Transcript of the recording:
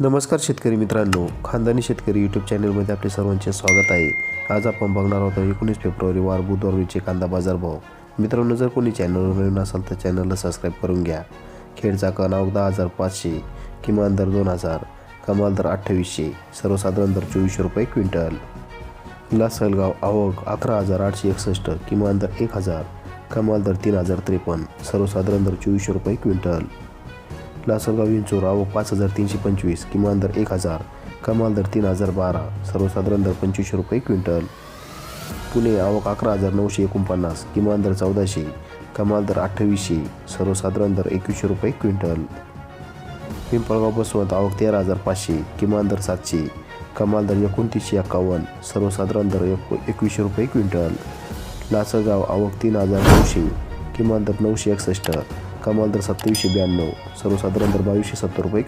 नमस्कार शेतकरी मित्रांनो. खानदानी शेतकरी यूट्यूब चॅनलमध्ये आपले सर्वांचे स्वागत आहे. आज आपण बघणार आहोत एकोणीस फेब्रुवारी वार बुधवारीचे कांदा बाजार भाव. मित्रांनो जर कोणी चॅनलवर नवीन असाल तर चॅनलला सबस्क्राईब करून घ्या. खेडचा अवघ दहा हजार पाचशे किमान दर दोन हजार कमाल दर अठ्ठावीसशे सर्वसाधारण दर चोवीसशे रुपये क्विंटल. लासलगाव आवक अकरा हजार आठशे एकसष्ट किमान दर एक हजार कमाल दर तीन हजार त्रेपन्न सर्वसाधारण दर चोवीसशे रुपये क्विंटल. लासलगाव विंचूर आवक पाच हजार तीनशे पंचवीस किमान दर एक हजार कमाल दर तीन हजार बारा सर्वसाधारण दर पंचवीसशे रुपये क्विंटल. पुणे आवक अकरा हजार नऊशे एकोणपन्नास किमान दर चौदाशे कमाल दर अठ्ठावीसशे सर्वसाधारण दर एकवीसशे रुपये क्विंटल. पिंपळगाव बसवंत आवक तेरा हजार पाचशे किमान दर सातशे कमाल दर एकोणतीसशे एक्कावन्न सर्वसाधारण दर एक एकवीसशे रुपये क्विंटल. लासलगाव आवक तीन हजार नऊशे किमान दर नऊशे एकसष्ट कमाल दर सत्तावीसशे ब्याण्णव सर्वसाधारण दर बावीसशे सत्तर रुपये